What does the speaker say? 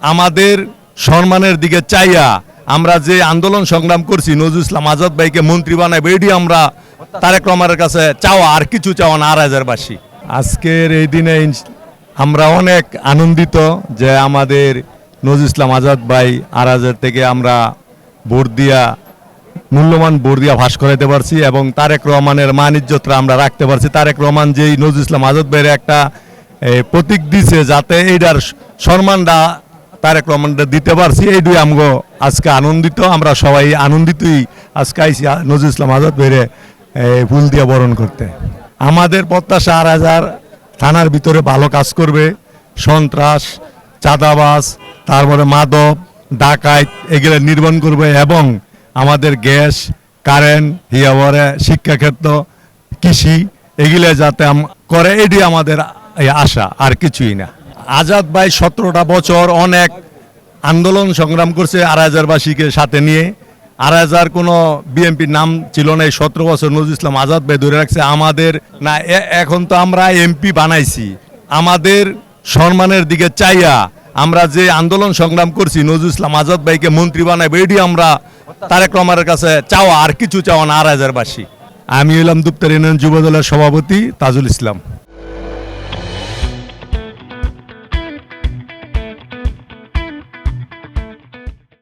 আমাদের সম্মানের দিকে চাইয়া আমরা যে আন্দোলন সংগ্রাম করছি, নজরুল ইসলাম আজাদ ভাইকে মন্ত্রী বানাইবো, এটি আমরা তারেক রহমানের কাছে চাওয়া, আর কিছু চাওয়া না, আর হাজারবাসী। আজকের এই দিনে আমরা অনেক আনন্দিত যে আমাদের নজরুল ইসলাম আজাদ ভাই আর থেকে আমরা ভোট দিয়া, মূল্যবান ভোট দিয়া ভাস করাইতে পারছি এবং তারেক রহমানের মান ইজ্জতরা আমরা রাখতে পারছি। তারেক রহমান যেই নজরুল ইসলাম আজাদ ভাইয়ের একটা প্রতীক দিছে যাতে এইটার সম্মানটা তারেক রহমানটা দিতে পারছি এইটুই আমগো আজকে আনন্দিত আমরা সবাই আনন্দিতই আজকে আইসি নজরুল ইসলাম আজাদ এ, ফুল দিয়ে বরণ করতে। আমাদের প্রত্যাশা আর হাজার থানার ভিতরে ভালো কাজ করবে সন্ত্রাস চাঁদাবাস তারপরে মাদক ডাকাত এগুলো নির্মাণ করবে এবং আমাদের গ্যাস কারেন্ট হিয়াবরে শিক্ষাক্ষেত্র কৃষি এগুলো যাতে করে এটি আমাদের এই আশা আর কিছুই না। আজাদ ভাই সতেরোটা বছর অনেক আন্দোলন সংগ্রাম করছে আড়াইহাজারবাসীকে সাথে নিয়ে। আড়াইহাজার কোনো বিএনপির নাম ছিল না, এই সতেরো বছর নজরুল ইসলাম আজাদ ভাই ধরে রাখছে। আমাদের না এখন তো আমরা এমপি বানাইছি। আমাদের সম্মানের দিকে চাইয়া আমরা যে আন্দোলন সংগ্রাম করছি, নজরুল ইসলাম আজাদ ভাইকে মন্ত্রী বানাইবো, এটি আমরা তারেক রহমানের কাছে চাওয়া, আর কিছু চাওয়া না আড়াইহাজারবাসী আমি হলাম দুপ্তার ইউনিয়ন যুব দলের সভাপতি তাজুল ইসলাম।